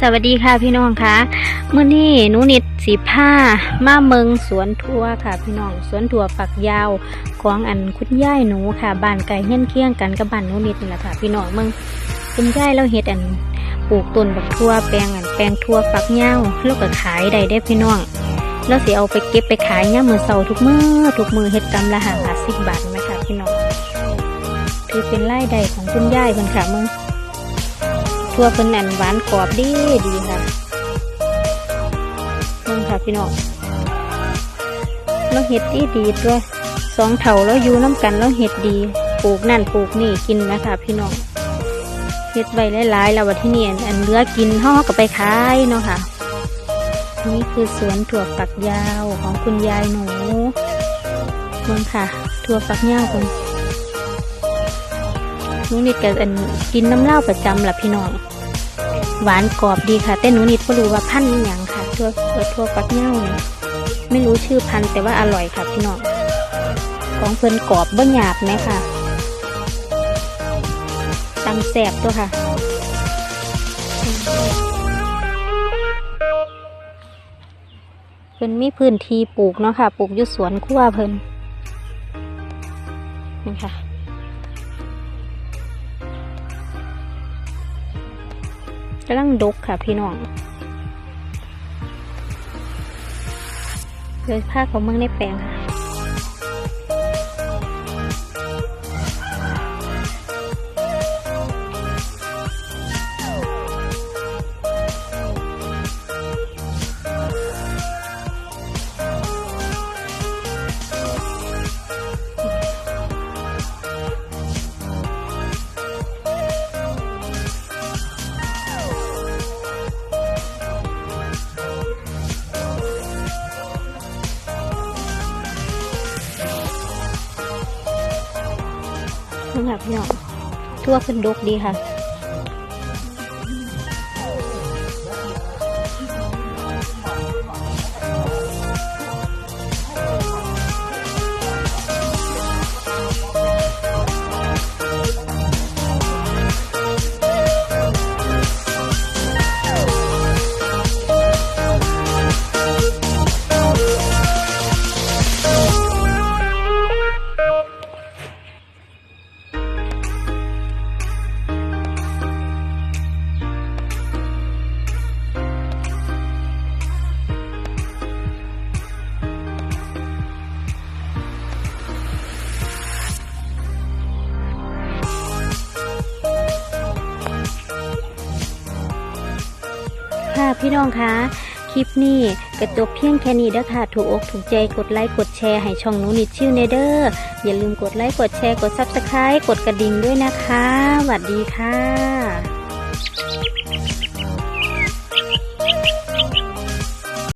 สวัสดีค่ะพี่น้องค่ะเมื่อนี้นูนิดสีผ้ามาเมืองสวนทั่วค่ะ พี่น้องสวนทั่วฝักยาวของอันคุณย่ายหนูค่ะบ้านไก่เฮี้ยนเคียงกันกับบ้านนูนิดนี่แหละค่ะ พี่น้องเมืองคุณย่ายเราเฮ็ดอันปลูกต้นบักทั่วแปลงอันแปลงทั่วฝักยาวแล้วก็ขายได้ได้พี่น้องแล้วสิเอาไปเก็บไปขายเนี่ยามมือเสาร์ทุกมือทุกมือเฮ็ดกำละหาสิบบาทไหมค่ะพี่น้องถือเป็นไรายได้ของคุณย่ายเพิ่นค่ะเมือง ทั่วเป็นอันหวานกรอบดีดีค่ะนี่ค่ะพี่น้องเราเห็ดดีดีตัวสองเถาแล้วอยู่น้ำกันแล้วเห็ดดี ปลูกนั่นปลูกนี่กินนะคะพี่น้องเห็ดใบหลายๆแล้ววันที่นี่อันเลือกินห่อก็ไปขายเนาะค่ะ นี่คือสวนถั่วฝักยาวของคุณยายหนูนี่ค่ะ ถั่วฝักยาวคุณ หนูนิดกับอันกินน้ำเหล้าประจำล่ะพี่น้อง หวานกรอบดีค่ะแต่หนูนิดก็รู้ว่าพันธุ์อย่างค่ะทั่วทั่วฟักเน่าเนี่ยไม่รู้ชื่อพันธุ์แต่ว่าอร่อยค่ะพี่น้องของเพิ่นกรอบบ่หยาบไหมค่ะตำแสบตัวค่ะเพิ่นมีพื้นที่ปลูกเนาะค่ะ ปลูกอยู่สวนครัวเพิ่นนี่ค่ะ กำลังดกค่ะพี่น้องเลยผ้าเขาเมืองในแปลงค่ะ นี่ค่ะพี่น้องทั่วเป็นดกดีค่ะ ค่ะพี่น้องคะคลิปนี้กระจบเพียงแค่นี้เด้อค่ะ ถูกอกถูกใจกดไลค์กดแชร์ให้ช่องนูนิดชื่อเนเดอร์อย่าลืมกดไลค์กดแชร์กดซับสไครต์กดกระดิ่งด้วยนะคะสวัสดีค่ะ